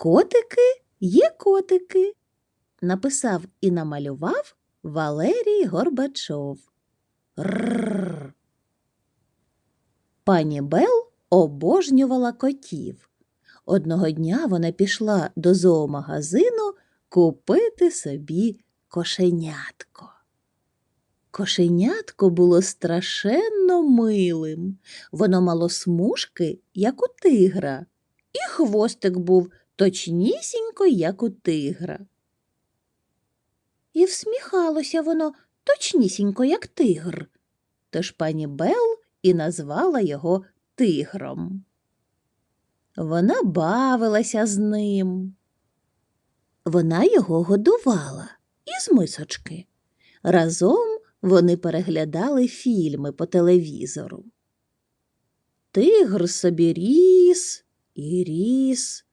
Котики є котики. Написав і намалював Валерій Горбачов. Рррр. Пані Бел обожнювала котів. Одного дня вона пішла до зоомагазину купити собі кошенятко. Кошенятко було страшенно милим. Воно мало смужки, як у тигра, і хвостик був точнісінько, як у тигра. І всміхалося воно точнісінько, як тигр. Тож пані Бел і назвала його тигром. Вона бавилася з ним. Вона його годувала із мисочки. Разом вони переглядали фільми по телевізору. Тигр собі ріс і ріс,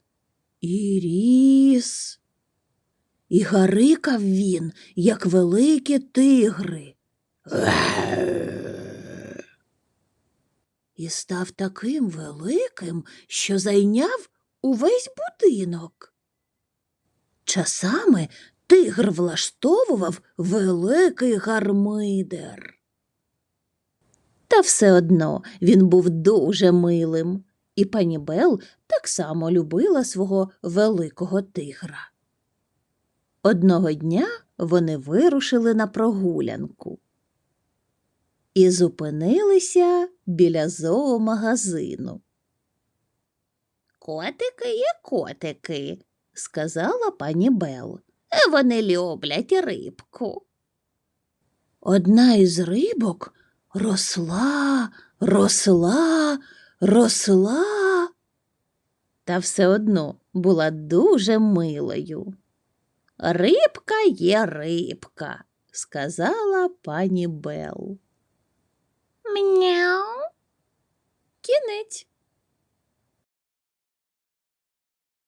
і ріс. І гарикав він, як великі тигри. І став таким великим, що зайняв увесь будинок. Часами тигр влаштовував великий гармидер. Та все одно він був дуже милим, і пані Бел так само любила свого великого тигра. Одного дня вони вирушили на прогулянку і зупинилися біля зоомагазину. Котики є котики, сказала пані Бел. Вони люблять рибку. Одна із рибок росла, росла, росла, та все одно була дуже милою. Рибка є рибка, сказала пані Бел. Мяу. Кінець.